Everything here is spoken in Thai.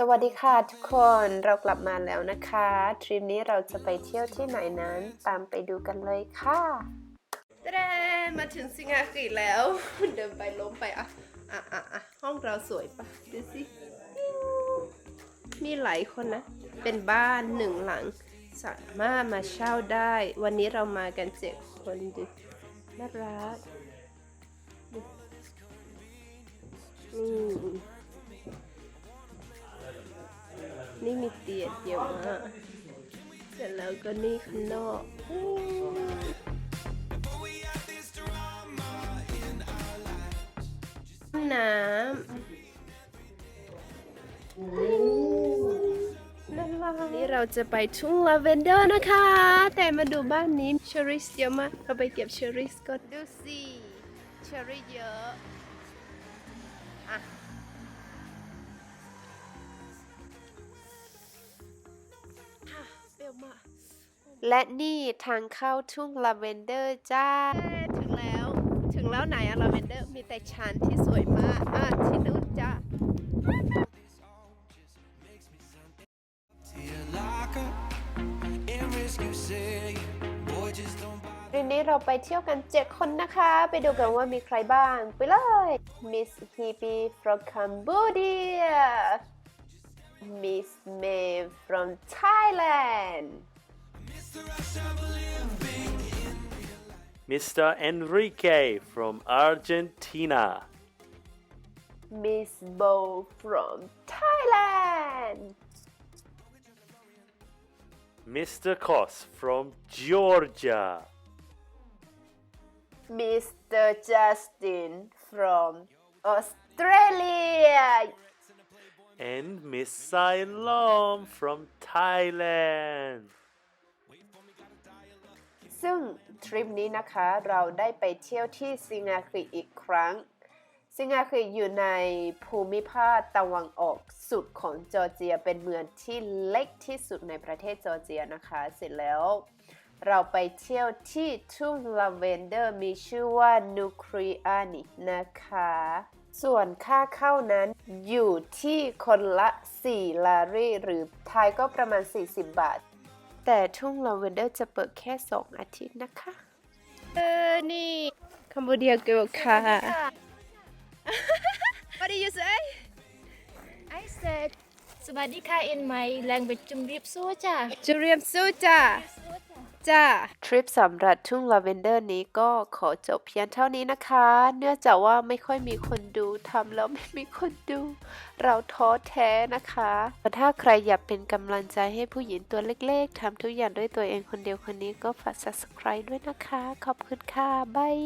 สวัสดีค่ะทุกคนเรากลับมาแล้วนะคะทริปนี้เราจะไปเที่ยวที่ไหนนั้นตามไปดูกันเลยค่ะเด้มาถึงสิงคโปร์แล้ว เดินไปล้มไปอะอะอะอะห้องเราสวยปะดูสิ มีหลายคนนะ เป็นบ้านหนึ่งหลัง สามารถมาเช่าได้ วันนี้เรามากันเจ็ดคนดูน่ารักนี่ นี่มีเตียงเยอะมากเสร็จแล้วก็นี่ข้างนอกน้ำนี่เราจะไปทุ่งลาเวนเดอร์นะคะ แต่มาดูบ้านนี้เชอริสเยอะมากเราไปเก็บเชอริสก่อนดูสิเชอรี่เยอะอะ และนี่ทางเข้าทุ่งลาเวนเดอร์จ้า ถึงแล้ว ถึงแล้วไหนอะลาเวนเดอร์มีแต่ชันที่สวยมากอะที่นู่นจ้า to your locker and risk you say, boy, just don't bother. วันนี้เราไปเที่ยวกันเจ็ดคนนะคะ ไปดูกันว่ามีใครบ้าง ไปเลย Miss Hebe from Cambodia Miss May from Thailand Mr. Enrique from Argentina. Miss Bo from Thailand Mr. Kos from Georgia. Mr. Justin from Australia And Miss Sai Lom from Thailand. ซึ่งทริปนี้นะคะเราได้ไปเที่ยวที่ซิงาครีอีกครั้ง ซิงาครีอยู่ในภูมิภาคตะวันออกสุดของจอร์เจียเป็นเมืองที่เล็กที่สุดในประเทศจอร์เจียนะคะ เสร็จแล้วเราไปเที่ยวที่ทุ่งลาเวนเดอร์มีชื่อว่านูครีอานินะคะ ส่วนค่าเข้านั้นอยู่ที่คนละ 4 ลารีหรือไทยก็ประมาณ 40 บาท แต่ทุ่งลาเวนเดอร์จะเปิดแค่ 2 อาทิตย์นะคะ เออ นี่คัมบูเดียเกิลค่ะ What do you say I said สวัสดีค่ะ in my language จุมรีบสู้จ้ะจุเรียมสู้จ้าสู้จ้ะ จ้าทริปสำหรับทุ่งลาเวนเดอร์นี้ก็ขอจบเพียงเท่านี้นะคะ เนื่องจากว่าไม่ค่อยมีคนดูทำแล้วไม่มีคนดู เราท้อแท้นะคะแต่ถ้าใครอยากเป็นกำลังใจให้ผู้หญิงตัวเล็กๆทำทุกอย่างด้วยตัวเองคนเดียวคนนี้ก็ฝาก subscribe ด้วยนะคะ ขอบคุณค่ะบาย